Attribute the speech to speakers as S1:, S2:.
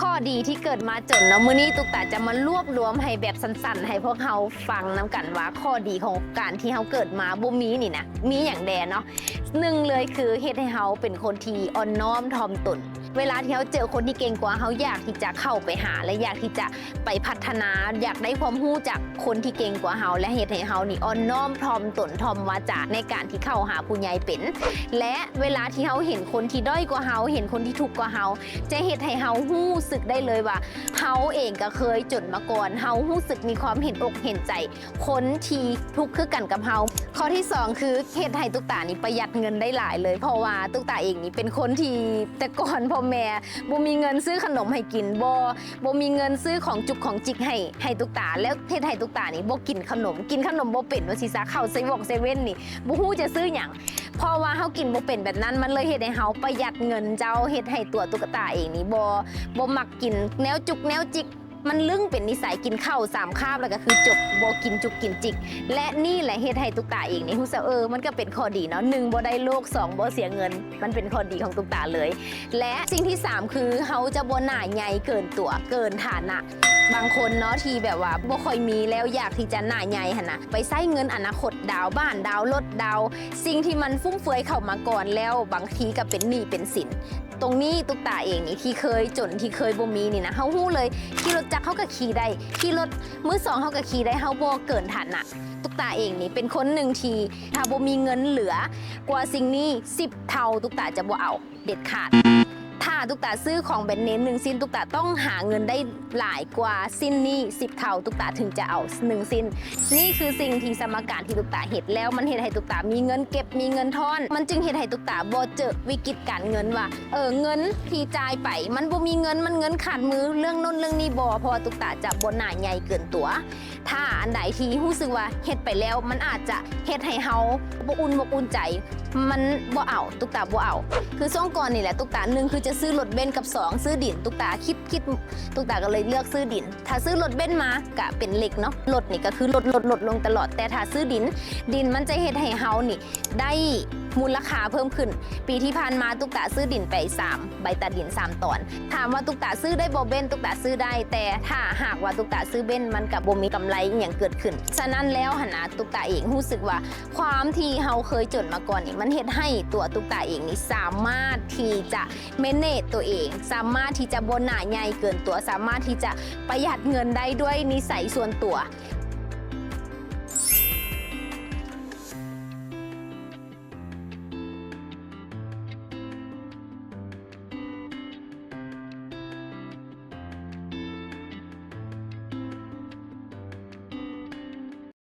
S1: ข้อดีที่เกิดมาจนเนาะมื้อนี้ตุ๊กตาจะมารวบรวมให้แบบสั้นๆ ให้พวกเฮาฟังน้ำกันว่าข้อดีของการที่เฮาเกิดมาบ่มีนี่นะมีอย่างแดเนาะ หนึ่งเลยคือเฮ็ดให้เฮาเป็นคนที่อ่อนน้อมถ่อมตน เวลาที่เฮาเจอคนที่เก่งกว่าเฮาอยากที่จะเข้าไปหา และอยากที่จะไปพัฒนา อยากได้ความรู้จากคนที่เก่งกว่าเฮาและเฮ็ดให้เฮานี่อ่อนน้อมถ่อมตนถ่อมวาจาในการที่เข้าหาผู้ใหญ่เป็น และเวลาที่เฮาเห็นคนที่ด้อยกว่าเฮาเห็นคนที่ทุกกว่าเฮาจะเฮ็ดให้เฮาฮู้สึกได้เลยว่าเฮาเองก็เคยจนมาก่อนเฮาฮู้สึกมีความเห็นอกเห็นใจ คนที่ทุกข์คือกันกับเฮาข้อที่สองคือเฮ็ดให้ตุกตานี่ประหยัดเงินได้หลายเลย เพราะว่าตุ๊กตาเองนี่เป็นคนที่แต่ก่อนพ่อแม่บ่มีเงินซื้อขนมให้กินบ่บ่มีเงินซื้อของจุกของจิกให้ให้ตุ๊กตาแล้วเฮ็ดให้ตุ๊กตานี่บ่กินขนม กินขนมบ่เป็นว่าสิซะเข้าเซเว่นเซเว่นนี่บ่ฮู้จะซื้อหยังเพราะว่าเฮากินบ่เป็นแบบนั้นมันเลยเฮ็ดให้เฮาประหยัดเงินเจ้าเฮ็ดให้ตัวตุ๊กตาเองนี่บ่บ่มักกินแนวจุกแนวจิก มันลึ่งเป็นนิสัยกินข้าวสามคาบแล้วก็คือจบบกินจุกกินจิก และนี่แหละเฮ็ดให้ตุกตาเองนี่ฮู้สึกเออมันก็เป็นข้อดีเนาะหนึ่งบ่ได้โลกสองบ่เสียเงิน มันเป็นข้อดีของตุกตาเลย และสิ่งที่สามคือเฮาจะบ่หน่าใหญ่เกินตัวเกินฐานะบางคนเนาะที่แบบว่าบ่ค่อยมีแล้วอยากที่จะหน่าใหญ่หนนะไปใช้เงินอนาคตดาวบ้านดาวรถดาว สิ่งที่มันฟุ่มเฟือยเข้ามาก่อนแล้วบางทีก็เป็นหนี้เป็นสิน ตรงนี้ตุ๊กตาเองนี่ที่เคยจนที่เคยบ่มีนี่นะเฮาฮู้เลยขี่รถจักรเฮาก็ขี่ได้ขี่รถมือสองเฮาก็ขี่ได้เฮาบ่เกินฐานะตุ๊กตาเองนี่เป็นคนหนึ่งทีถ้าบ่มีเงินเหลือกว่าสิ่งนี้10เท่าตุ๊กตาจะบ่เอาเด็ดขาด ตุ๊กตาซื้อของแบรนด์เนมหนึ่งสิ้นตุ๊กตาต้องหาเงินได้หลายกว่าสิ้นนี้10เท่าตุ๊กตาถึงจะเอาหนึ่งสิ้นนี่คือสิ่งที่สมการที่ตุ๊กตาเห็ดแล้วมันเห็ดให้ตุ๊กตามีเงินเก็บมีเงินทอน มันจึงเห็ดให้ตุ๊กตาบ่เจอวิกฤตการเงินว่าเออเงินที่จ่ายไป มันบ่มีเงินมันเงินขาดมือเรื่องน้นเรื่องนี้บ่เพราะตุ๊กตาจะบ่หน่าใหญ่เกินตัวถ้าอันใดที่รู้สึกว่าเฮ็ดไปแล้ว มันอาจจะเฮ็ดให้เฮาบ่อุ่นบ่อุ่นใจ มันบ่เอาตุกตาบ่เอาคือช่วงก่อนนี่แหละตุกตาหนึ่งคือจะซื้อรถเบนซ์กับสองซื้อดิน ตุกตาคิดคิดตุกตาก็เลยเลือกซื้อดิน ถ้าซื้อรถเบนซ์มากะเป็นเหล็กเนาะรถนี่ก็คือลดลดลดลงตลอดแต่ถ้าซื้อดิน ดินมันจะเฮ็ดให้เฮานี่ได้ มูลค่าเพิ่มขึ้น ปีที่ผ่านมาตุกตาซื้อดินไป 3 ใบตัดดิน 3 ตอน ถามว่าตุกตาซื้อได้บ่เบนตุกตาซื้อได้ แต่ถ้าหากว่าตุกตาซื้อเบนมันกับบ่มีกำไรอย่างเกิดขึ้น ฉะนั้นแล้วหนนะตุกตาเองรู้สึกว่า ความที่เฮาเคยจนมาก่อนนี่มันเฮ็ดให้ตัวตุกตาเองนี่สามารถที่จะเมเนจตัวเอง สามารถที่จะบนหนาใหญ่เกินตัวสามารถที่จะประหยัดเงินได้ด้วยนิสัยส่วนตัว